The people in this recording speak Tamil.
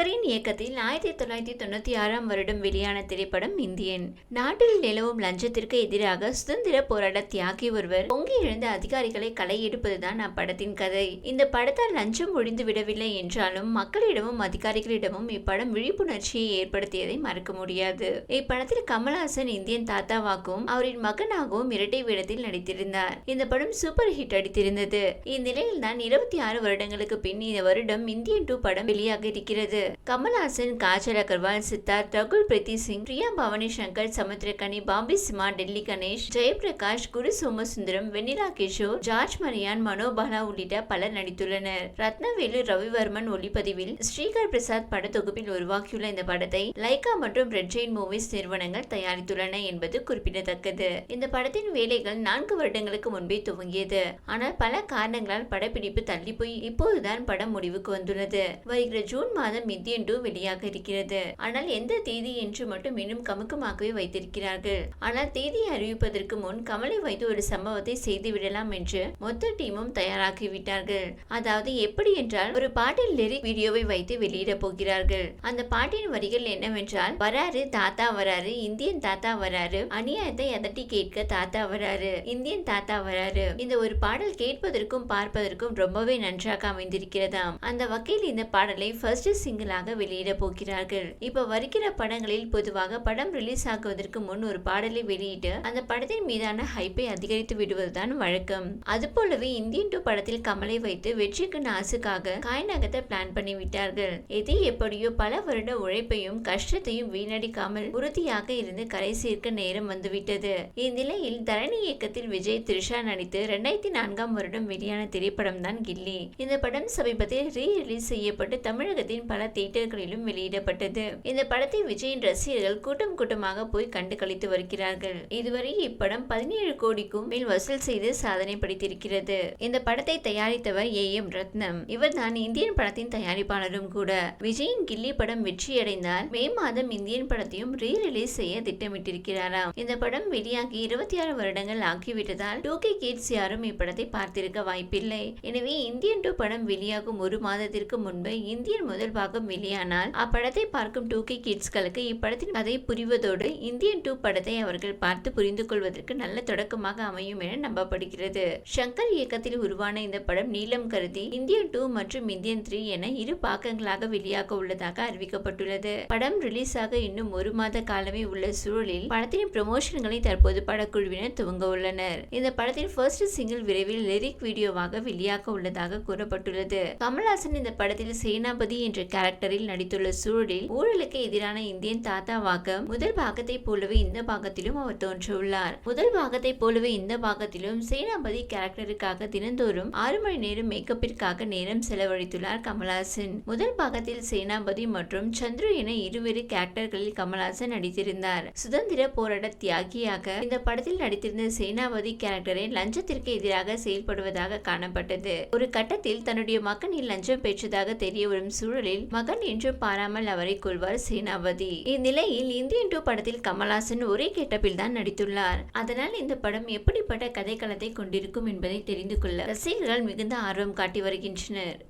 சங்கரின் இயக்கத்தில் ஆயிரத்தி தொள்ளாயிரத்தி தொண்ணூத்தி ஆறாம் வருடம் வெளியான திரைப்படம் இந்தியன். நாட்டில் நிலவும் லஞ்சத்திற்கு எதிராக சுதந்திர போராட்ட தியாகி ஒருவர். பொங்கி எழுந்த அதிகாரிகளை களை எடுப்பதுதான் அப்படத்தின் கதை. இந்த படத்தால் லஞ்சம் ஒழிந்து விடவில்லை என்றாலும் மக்களிடமும் அதிகாரிகளிடமும் இப்படம் விழிப்புணர்ச்சியை ஏற்படுத்தியதை மறக்க முடியாது. இப்படத்தில் கமல்ஹாசன் இந்தியன் தாத்தாவாகவும் அவரின் மகனாகவும் இரட்டை வேடத்தில் நடித்திருந்தார். இந்த படம் சூப்பர் ஹிட் அடித்திருந்தது. இந்நிலையில் தான் இருபத்தி ஆறு வருடங்களுக்கு பின் இந்த வருடம் இந்தியன் டூ படம் வெளியாக இருக்கிறது. கமல்ஹாசன் காஜல் அகர்வால் சித்தார்த் ரகுல் பிரீத்தி சிங் பிரியா பவானி சங்கர் சமுத்திரகனி பாம்பி சிமா டெல்லி கணேஷ் ஜெயபிரகாஷ் குரு சோமசுந்தரம் வெண்ணிலா கிஷோர் ஜார்ஜ் மரியான் மனோபாலா உள்ளிட்ட பலர் நடித்துள்ளனர். ரத்னவேலு ரவிவர்மன் ஒளிப்பதிவில் ஸ்ரீகர் பிரசாத் படத்தொகுப்பில் உருவாக்கியுள்ள இந்த படத்தை லைகா மற்றும் ரெட் ஜெயின் மூவிஸ் நிறுவனங்கள் தயாரித்துள்ளன என்பது குறிப்பிடத்தக்கது. இந்த படத்தின் வேலைகள் நான்கு வருடங்களுக்கு முன்பே துவங்கியது. ஆனால் பல காரணங்களால் படப்பிடிப்பு தள்ளி போய் இப்போதுதான் படம் முடிவுக்கு வந்துள்ளது. வருகிற ஜூன் மாதம் இந்தியன் வெளியாக இருக்கிறது. ஆனால் எந்த தேதி என்று மட்டும் இன்னும் கமுக்கமாகவே வைத்திருக்கிறார்கள். ஆனால் தேதியை அறிவிப்பதற்கு முன் கமலை வைத்து ஒரு சம்பவத்தை செய்து விடலாம் என்று மொத்த டீமும் தயாராகிவிட்டார்கள். அதாவது எப்படி என்றால் ஒரு பாட்டில் லிரிக் வீடியோவை வைத்து வெளியிட போகிறார்கள். அந்த பாட்டின் வரிகள் என்னவென்றால் வராரு தாத்தா வராரு இந்தியன் தாத்தா வராரு அநியாயத்தை அதட்டி கேட்க தாத்தா வராரு இந்தியன் தாத்தா வராரு. இந்த ஒரு பாடல் கேட்பதற்கும் பார்ப்பதற்கும் ரொம்பவே நன்றாக அமைந்திருக்கிறதாம். அந்த வகையில் இந்த பாடலை ஃபர்ஸ்ட் சிங்கிளாக வெளியிட போகிறார்கள். இப்ப வருகிற படங்களில் பொதுவாக படம் ரிலீஸ் ஆகுவதற்கு முன் ஒரு பாடலை வெளியிட்டு அந்த படத்தின் மீதான ஹைப்பை அதிகரித்து விடுவதுதான் வழக்கம். அது போலவே இந்தியன் டூ படத்தில் கமலை வைத்து வெற்றிக்கு நாசுக்காக காய்நகத்தை பிளான் பண்ணி விட்டார்கள் எது எப்படியோ பல வருட உழைப்பையும் கஷ்டத்தையும் வீணடிக்காமல் உறுதியாக இருந்து கரை சேர்க்க நேரம் வந்துவிட்டது. இந்நிலையில் தரணி இயக்கத்தில் விஜய் த்ரிஷா நடித்து இரண்டாயிரத்தி நான்காம் வருடம் வெளியான திரைப்படம் தான் கில்லி. இந்த படம் சமீபத்தில் ரீ ரிலீஸ் செய்யப்பட்டு தமிழகத்தின் பல தியேட்டர்களிலும் வெளியிடப்பட்டது. இந்த படத்தை விஜயின் ரசிகர்கள் கூட்டம் கூட்டமாக போய் கண்டு கழித்து வருகிறார்கள். இதுவரை இப்படம் பதினேழு கோடிக்கும் மேல் வசூல் செய்து சாதனை படைத்திருக்கிறது. இந்த படத்தை தயாரித்தவர் ஏ. எம். ரத்னம். இவர் தான் இந்தியன் படத்தின் தயாரிப்பாளரும் கூட. விஜயின் கில்லி படம் வெற்றியடைந்தால் மே மாதம் இந்தியன் படத்தையும் ரீ ரிலீஸ் செய்ய திட்டமிட்டிருக்கிறாராம். இந்த படம் வெளியாகி இருபத்தி ஆறு வருடங்கள் ஆகிவிட்டதால் டூ கே கிட்ஸ் யாரும் இப்படத்தை பார்த்திருக்க வாய்ப்பில்லை. எனவே இந்தியன் டூ படம் வெளியாகும் ஒரு மாதத்திற்கு முன்பு இந்தியன் முதல் பாகம் வெளியானால் அப்படத்தை பார்க்கும் டூ கே கிட்ஸ்களுக்கு இப்படத்தின் கதை புரிவதோடு இந்தியன் டூ படத்தை அவர்கள் பார்த்து புரிந்து கொள்வதற்கு நல்ல தொடக்கமாக அமையும் என நம்பப்படுகிறது. சங்கர் இயக்கத்தில் உருவான இந்த படம் நீளம் கருதி இந்தியன் டூ மற்றும் இந்தியன் த்ரீ என இரு பாக்கங்களாக வெளியாக உள்ளதாக அறிவிக்கப்பட்டுள்ளது. படம் ரிலீஸ் ஆக இன்னும் ஒரு மாத காலமே உள்ள சூழலில் படத்தின் ப்ரமோஷன்களை தற்போது படக்குழுவினர் துவங்க உள்ளனர். இந்த படத்தின் ஃபர்ஸ்ட் சிங்கிள் விரைவில் லிரிக் வீடியோவாக வெளியாக உள்ளதாக கூறப்பட்டுள்ளது. கமல்ஹாசன் இந்த படத்தில் சேனாபதி என்ற கேரக்டரில் நடித்துள்ள சூழலில் ஊழலுக்கு எதிரான இந்தியன் தாத்தா தாத்தாவாக முதல் பாகத்தை போலவே இந்த பாகத்திலும் அவர் தோன்றியுள்ளார். முதல் பாகத்தை போலவே இந்த பாகத்திலும் சேனாபதி கேரக்டருக்காக தினந்தோறும் ஆறு மணி நேரம் மேக்கப்பிற்காக நேரம் செலவழித்துள்ளார் கமல்ஹாசன். முதல் பாகத்தில் சேனாபதி மற்றும் சந்துரு என இருவேறு கேரக்டர்களில் கமல்ஹாசன் நடித்திருந்தார். சுதந்திர போராட்ட தியாகியாக இந்த படத்தில் நடித்திருந்த சேனாபதி கேரக்டரை லஞ்சத்திற்கு எதிராக செயல்படுவதாக காணப்பட்டது. ஒரு கட்டத்தில் தன்னுடைய மகனில் லஞ்சம் பெற்றதாக தெரிய வரும் சூழலில் மகன் என்று பாராமல் அவரை கொள்வார் சேனாபதி. இந்நிலையில் இந்தியன் டூ படத்தில் கமல்ஹாசன் ஒரே கெட்டப்பில் தான் நடித்துள்ளார். அதனால் இந்த படம் எப்படிப்பட்ட கதைக்களத்தை கொண்டிருக்கும் என்பதை தெரிந்து கொள்ள ரசிகர்கள் மிகுந்த ஆர்வம் காட்டி வருகின்றனர்.